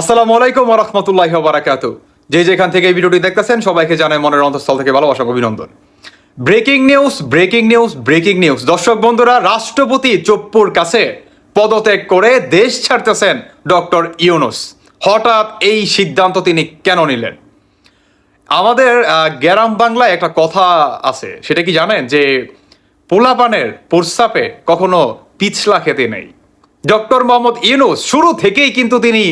আসসালামু আলাইকুম রহমতুল্লাহ বারাকাতু যে যেখান থেকে এই ভিডিওটি দেখতেছেন, সবাইকে জানাই মনের অন্তঃস্থল থেকে ভালোবাসা, অভিনন্দন। Breaking news breaking news breaking news. দর্শক বন্ধুরা, রাষ্ট্রপতি চপ্পুর কাছে পদত্যাগ করে দেশ ছাড়তেছেন ডক্টর ইউনুস। হঠাৎ এই সিদ্ধান্ত তিনি কেন নিলেন? আমাদের গ্রাম বাংলায় একটা কথা আছে। সেটা কি জানেন? যে পোলাপানের প্রস্তাবে কখনো পিছলা খেতে নেই। ডক্টর মোহাম্মদ ইউনুস, শুরু থেকেই কিন্তু তিনি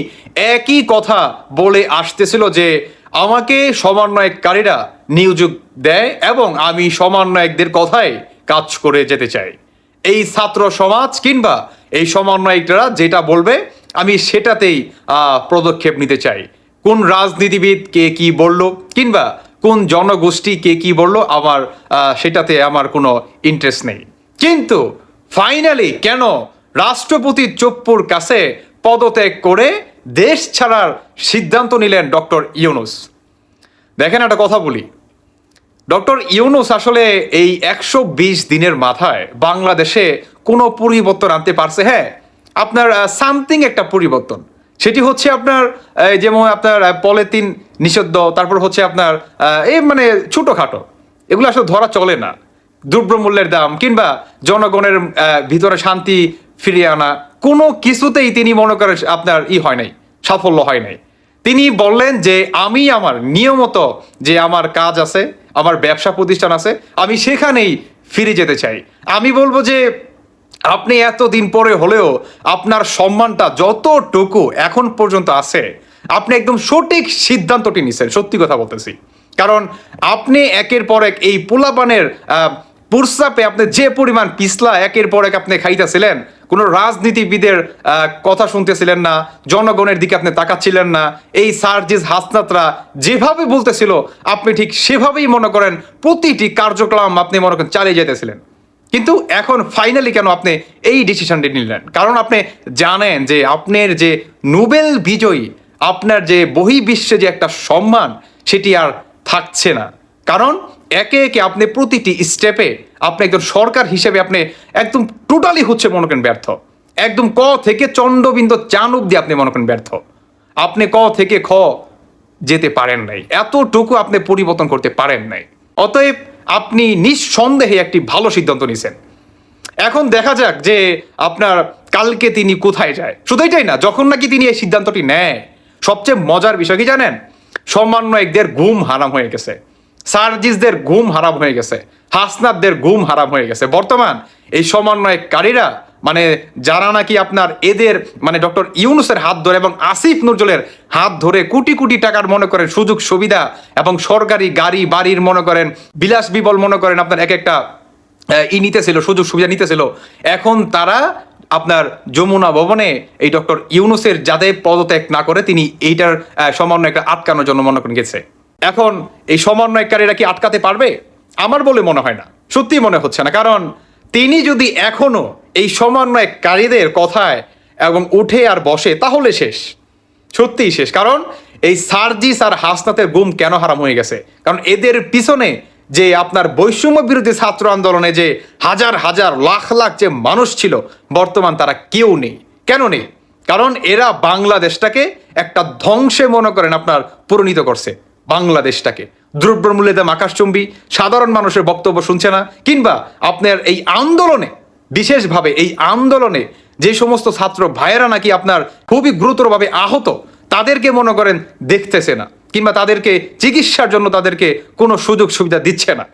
একই কথা বলে আসতেছিল যে আমাকে সমন্বয়কারীরা নিয়োগ দেয় এবং আমি সমন্বয়কদের কথায় কাজ করে যেতে চাই। এই ছাত্র সমাজ কিংবা এই সমন্বয়করা যেটা বলবে, আমি সেটাতেই পদক্ষেপ নিতে চাই। কোন রাজনীতিবিদ কে কি বলল কিংবা কোন জনগোষ্ঠী কে কি বলল আমার সেটাতে আমার কোনো ইন্টারেস্ট নেই। কিন্তু ফাইনালি কেন রাষ্ট্রপতি চপ্পুর কাছে পদত্যাগ করে দেশ ছাড়ার সিদ্ধান্ত নিলেন ডক্টর ইউনুস। দেখেন একটা কথা বলি। ডক্টর ইউনুস আসলে এই একশো বিশ দিনের মাথায় বাংলাদেশে কোনো পরিবর্তন আনতে পারছে হ্যাঁ? আপনার সামথিং একটা পরিবর্তন। সেটি হচ্ছে আপনার যেমন আপনার পলিথিন নিষিদ্ধ, তারপর হচ্ছে আপনার এই মানে ছোটোখাটো। এগুলো আসলে ধরা চলে না। দ্রব্যমূল্যের দাম কিংবা জনগণের ভিতরে শান্তি ফিরিয়ে আনা কোনো কিছুতেই তিনি মনে করেন আপনার ই হয় নাই, সাফল্য হয় নাই। তিনি বললেন যে, আমি আমার নিয়মত যে আমার কাজ আছে, আমার ব্যবসা প্রতিষ্ঠান আছে, আমি সেখানেই ফিরে যেতে চাই। আমি বলব যে, আপনি এতদিন পরে হলেও আপনার সম্মানটা যতটুকু এখন পর্যন্ত আছে, আপনি একদম সঠিক সিদ্ধান্তটি নিছেন, সত্যি কথা বলতেছি। কারণ আপনি একের পর এক এই পোলাপানের পুরসাপে আপনি যে পরিমাণ পিছলা একের পর এক আপনি খাইতেছিলেন, কোনো রাজনীতিবিদের কথা শুনতেছিলেন না, জনগণের দিকে আপনি তাকাচ্ছিলেন না, এই সার্জিস হাসনাতরা যেভাবে বলতেছিল, আপনি ঠিক সেভাবেই মনে করেন প্রতিটি কার্যক্রম আপনি মনে করেন চালিয়ে যেতেছিলেন। কিন্তু এখন ফাইনালি কেন আপনি এই ডিসিশনটি নিলেন? কারণ আপনি জানেন যে আপনার যে নোবেল বিজয়ী, আপনার যে বহির্বিশ্বে যে একটা সম্মান, সেটি আর থাকছে না। কারণ একে একে আপনি প্রতিটি স্টেপে আপনি একজন সরকার হিসেবে আপনি একদম টোটালি হচ্ছে মনে করেন ব্যর্থ। একদম ক থেকে চন্ডবিন্দু চান অব্দি আপনি মনে করেন ব্যর্থ। আপনি ক থেকে খ যেতে পারেন নাই। এতটুকু আপনি পরিবর্তন করতে পারেন নাই। অতএব আপনি নিঃসন্দেহে একটি ভালো সিদ্ধান্ত নিছেন। এখন দেখা যাক যে আপনার কালকে তিনি কোথায় যায়। শুধু এটাই না, যখন নাকি তিনি এই সিদ্ধান্তটি নেয়, সবচেয়ে মজার বিষয় কি জানেন? সমন্বয়কদের ঘুম হারাম হয়ে গেছে। সার্জিসদের ঘুম হারাম হয়ে গেছে হাসনাতদের ঘুম হারাম হয়ে গেছে। বর্তমান এই সমন্বয়কারীরা মানে যারা নাকি আপনার এদের মানে ডক্টর ইউনুসের হাত ধরে এবং আসিফ নজরুলের হাত ধরে কোটি কোটি টাকার মনে করেন সুযোগ সুবিধা এবং সরকারি গাড়ি বাড়ির মনে করেন বিলাস বিবল মনে করেন আপনার এক একটা ই নিতেছিল সুযোগ সুবিধা নিতেছিল। এখন তারা আপনার যমুনা ভবনে এই ডক্টর ইউনুসের যাতে পদত্যাগ না করে তিনি এইটার আহ, সমন্বয়টা আটকানোর জন্য মনে করেন গেছে। এখন এই সমন্বয়কারীরা কি আটকাতে পারবে? আমার বলে মনে হয় না। সত্যি মনে হচ্ছে না। কারণ তিনি যদি এখনও এই সমন্বয়কারীদের কথায় এবং উঠে আর বসে, তাহলে শেষ। সত্যিই শেষ। কারণ এই সার্জিস আর হাসনাতের গুম কেন হারাম হয়ে গেছে? কারণ এদের পিছনে যে আপনার বৈষম্য বিরোধী ছাত্র আন্দোলনে যে হাজার হাজার, লাখ লাখ যে মানুষ ছিল, বর্তমান তারা কেউ নেই। কেন নেই? কারণ এরা বাংলাদেশটাকে একটা ধ্বংসে মনে করেন আপনার পরিণত করছে। বাংলাদেশটাকে। দ্রব্যমূল্যের দাম আকাশচুম্বী, সাধারণ মানুষের বক্তব্য শুনছে না, কিংবা আপনার এই আন্দোলনে, বিশেষভাবে এই আন্দোলনে যে সমস্ত ছাত্র ভাইয়েরা নাকি আপনার খুবই গুরুতরভাবে আহত, তাদেরকে মনে করেন দেখতেছে না, কিংবা তাদেরকে চিকিৎসার জন্য তাদেরকে কোনো সুযোগ সুবিধা দিচ্ছে না।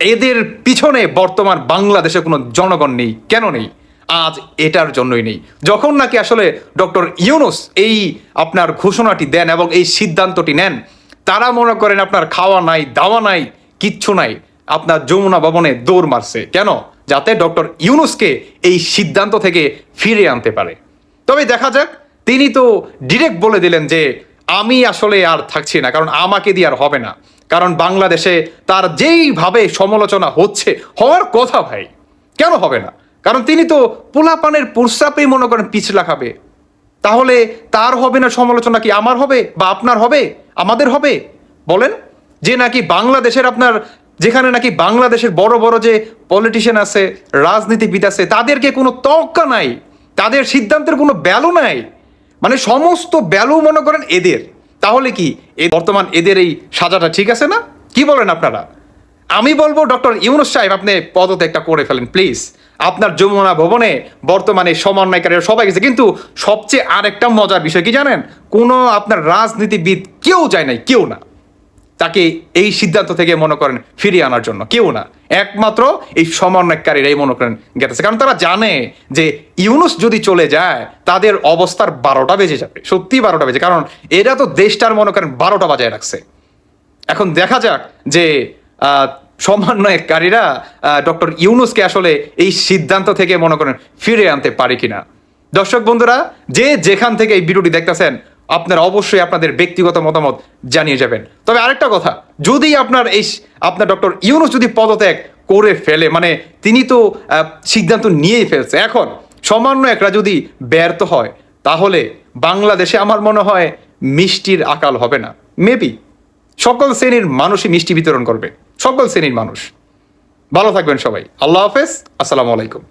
এদের পিছনে বর্তমান বাংলাদেশে কোনো জনগণ নেই, কেন নেই? আজ এটার জন্যই নেই। যখন নাকি আসলে ডক্টর ইউনুস এই আপনার ঘোষণাটি দেন এবং এই সিদ্ধান্তটি নেন তারা মনে করেন আপনার খাওয়া নাই, দাওয়া নাই, কিচ্ছু নাই। আপনার যমুনা ভবনে দৌড় মারছে। কেন? যাতে ডক্টর ইউনুসকে এই সিদ্ধান্ত থেকে ফিরে আনতে পারে। তবে দেখা যাক, তিনি তো ডিরেক্ট বলে দিলেন যে, আমি আসলে আর থাকছি না, কারণ আমাকে দিয়ে আর হবে না। কারণ বাংলাদেশে তার যেইভাবে সমালোচনা হচ্ছে, হওয়ার কথা ভাই। কেন হবে না? কারণ তিনি তো পোলাপানের প্রস্তাবেই মনে করেন পিছলা খাবে। তাহলে তার হবে না সমালোচনা কি আমার হবে বা আপনার হবে? আমাদের হবে? বলেন। যে নাকি বাংলাদেশের আপনার, যেখানে নাকি বাংলাদেশের বড় বড় যে পলিটিশিয়ান আছে, রাজনীতিবিদ আছে, তাদেরকে কোনো তক্কা নাই। তাদের সিদ্ধান্তের কোনো ব্যালু নাই। মানে সমস্ত ব্যালু মনে করেন এদের। তাহলে কি? এই বর্তমান এদের এই সাজাটা ঠিক আছে না? কি বলেন আপনারা? আমি বলব, ডক্টর ইউনুস সাহেব, আপনি পদত্যাগটা করে ফেলেন, প্লিজ। আপনার যমুনা ভবনে বর্তমানে সমন্বয়কারীরা সবাই গেছে, কিন্তু সবচেয়ে আরেকটা মজার বিষয় কি জানেন? কোনো আপনার রাজনীতিবিদ কেউ যায় নাই, কেউ না। তাকে এই সিদ্ধান্ত থেকে মনে করেন ফিরিয়ে আনার জন্য, কেউ না। একমাত্র এই সমন্বয়কারীরাই মনে করেন গেতেছে কারণ তারা জানে যে ইউনুস যদি চলে যায়, তাদের অবস্থার বারোটা বেজে যাবে, সত্যি বারোটা বেজে কারণ এরা তো দেশটার মনে করেন বারোটা বাজায় রাখছে। এখন দেখা যাক যে সমন্বয়কারীরা ডক্টর ইউনুসকে আসলে এই সিদ্ধান্ত থেকে মনে করেন ফিরে আনতে পারে কিনা। দর্শক বন্ধুরা, যে যেখান থেকে এই ভিডিওটি দেখতেছেন, আপনারা অবশ্যই আপনাদের ব্যক্তিগত মতামত জানিয়ে যাবেন। তবে আরেকটা কথা, যদি আপনার এই আপনার ডক্টর ইউনুস যদি পদত্যাগ করে ফেলে মানে তিনি তো সিদ্ধান্ত নিয়েই ফেলছে। এখন সমন্বয়করা যদি ব্যর্থ হয়, তাহলে বাংলাদেশে আমার মনে হয় মিষ্টির আকাল হবে না। মেবি সকল শ্রেণির মানুষই মিষ্টি বিতরণ করবে। সকল শ্রেণির মানুষ। ভালো থাকবেন সবাই। আল্লাহ হাফেজ। আসসালামু আলাইকুম।